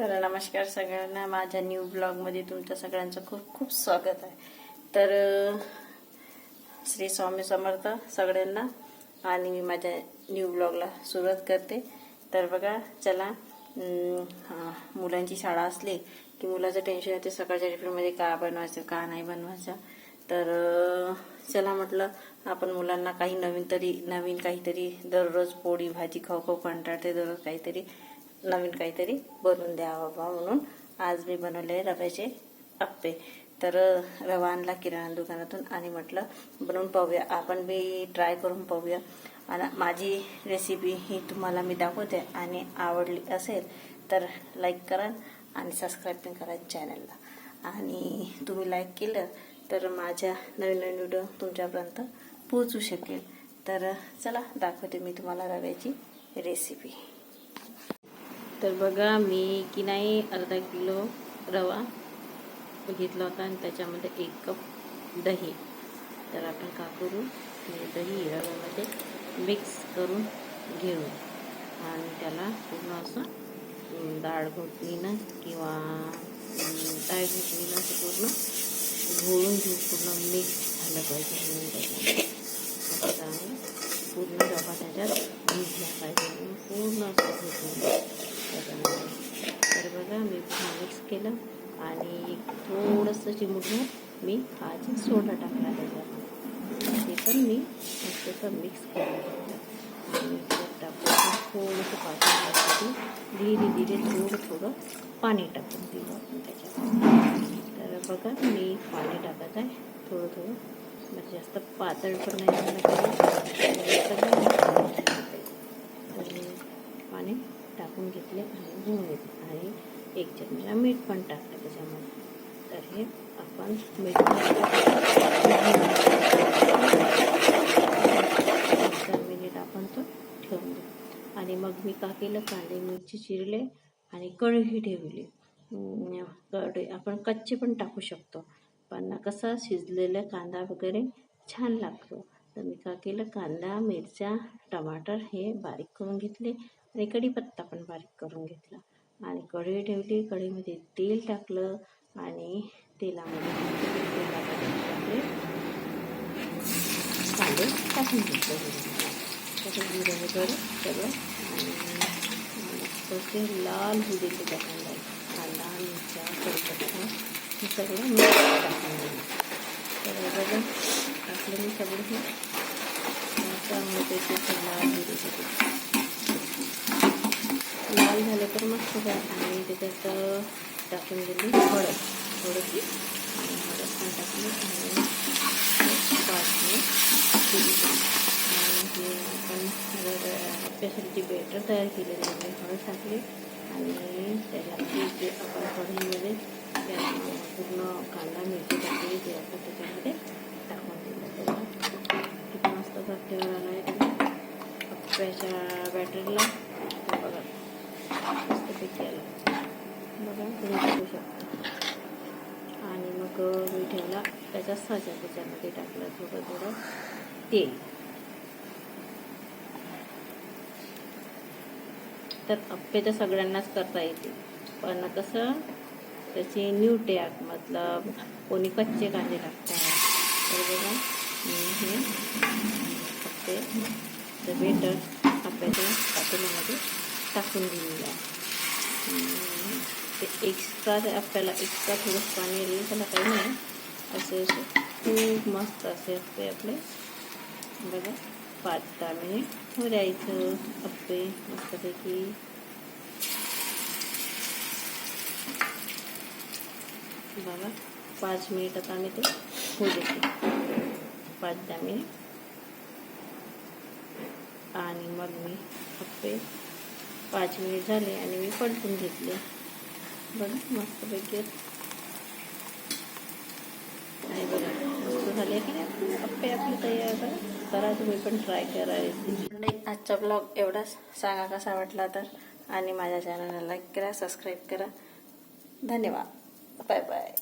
तर नमस्कार सगळ्यांना. माझ्या न्यू ब्लॉगमध्ये तुमच्या सगळ्यांचं खूप खूप स्वागत आहे. तर श्री स्वामी समर्थ सगळ्यांना आणि मी माझ्या न्यू ब्लॉगला सुरुवात करते. तर बघा चला मुलांची शाळा असली की मुलाचं टेन्शन येते सकाळच्या टिफिनमध्ये का बनवायचं का नाही बनवायचं. तर चला म्हटलं आपण मुलांना काही नवीन तरी नवीन काहीतरी दररोज पोळी भाजी खाऊ खाऊ कंटाळते दररोज काहीतरी. नवीन काहीतरी बनवून द्यावा बा म्हणून. आज मी बनवले रव्याचे अप्पे तर रवा आणला किराणा दुकानातून आणि म्हटलं बनवून पाहूया. आपण बी ट्राय करून पाहूया. आणि माझी रेसिपी ही तुम्हाला मी दाखवते आणि आवडली असेल तर लाईक करा आणि सबस्क्राईब पण करा चॅनलला आणि तुम्ही लाईक केलं तर माझ्या नवीन नवीन व्हिडिओ तुमच्यापर्यंत पोहोचू शकेल. तर चला दाखवते मी तुम्हाला रव्याची रेसिपी तर बघा मी की नाही अर्धा किलो रवा घेतला होता आणि त्याच्यामध्ये एक कप दही. तर आपण का करू? हे दही रव्यामध्ये मिक्स करून घेऊ. आणि त्याला पूर्ण असं डाळ घोटणीनं किंवा डाळ घोटणीनं असं पूर्ण घोळून घेऊ. पूर्ण मिक्स झालं पाहिजे म्हणून पूर्ण रवा त्याच्यात भिजला पाहिजे. म्हणून पूर्ण असं घोटून त्याच्यामध्ये तर बघा मी पुन्हा मिक्स केलं आणि थोडंसं चिमुटभर मी आज सोडा टाकला त्याच्यात ते पण मी मस्तसं मिक्स केलं आणि टाकून थोडंसं पाठवण्यासाठी धीरे धीरे थोडं थोडं पाणी टाकून दिलं आपण त्याच्यात. तर बघा मी पाणी टाकत आहे. थोडं थोडं. म्हणजे जास्त पातळ पण नाही झालं पाहिजे टाकून घेतले आणि धुवून घेतले आणि एक चमचा मीठ पण टाकलं त्याच्यामध्ये. तर हे आपण मीठ दहा मिनिट आपण तो ठेवून दे आणि मग मी का केलं? कांदे मिरची चिरले आणि कढीही ठेवली. कढी आपण कच्चे पण टाकू शकतो. पण कसा शिजलेला कांदा वगैरे छान लागतो. तर मी का केलं? कांदा मिरच्या टमाटर हे बारीक करून घेतले. आणि कढीपत्ता पण बारीक करून घेतला. आणि कढई ठेवली. कढईमध्ये तेल टाकलं आणि तेलामध्ये आपले कांदे टाकून घेतले. त्याचं जिरं वगैरे सगळं आणि तसे लाल होऊ टाकून जाईल कांदा कांदा मिरच्या कढीपत्ता हे सगळं मिक्स टाकून दिलं तर बघा टाकलं मी सगळं. हे त्यामुळे लाल होऊ लाल झाले तर मस्त काय आणि त्याच्यात टाकून दिली हळद. थोडीशी. आणि हळद पण टाकली आणि हे आपण स्पेशलिटी बेटर तयार केलेली आहे. हळद टाकली. आणि त्याच्यात जे आपण कढईमध्ये पूर्ण कांदा मिरची टाकली ते आपण त्याच्यामध्ये टाकून दिलं. त्याला किती मस्त घट्ट मला आहे. त्याला अप्प्याच्या मस्तपैकी बघा तुम्ही बघू शकता आणि मग मी ठेवला त्याच्या साच्या त्याच्यामध्ये टाकलं थोडं थोडं तेल तर अप्पे तर सगळ्यांनाच करता येते. पण कसं त्याची न्यू टॅक मतलब कोणी कच्चे कांदे टाकतात तर बघा मी हे अप्पे बेटर अप्प्याच्या पातेल्यामध्ये टाकून दिलेलं आहे हम्म, ते एक्स्ट्रा आपल्याला एक्स्ट्रा थोडं पाणी येईल त्याला काही नाही असे असे खूप मस्त असे अप्पे आपले बघा पाच दहा मिनिट हो द्यायचं अप्पे मस्तपैकी बघा पाच मिनिटात आम्ही ते होऊ देते पाच दहा मिनिट आणि मग मी अप्पे पाच मिनिट झाले आणि मी पलटून घेतले. बघा मस्तपैकी. आणि बघा मस्त झाले की नाही? अप्पे आपले तयार करा करा तुम्ही पण ट्राय करा रेसिपी आजचा ब्लॉग एवढाच. सांगा कसा वाटला तर? आणि माझ्या चॅनलला लाईक करा सबस्क्राईब करा. धन्यवाद. Bye bye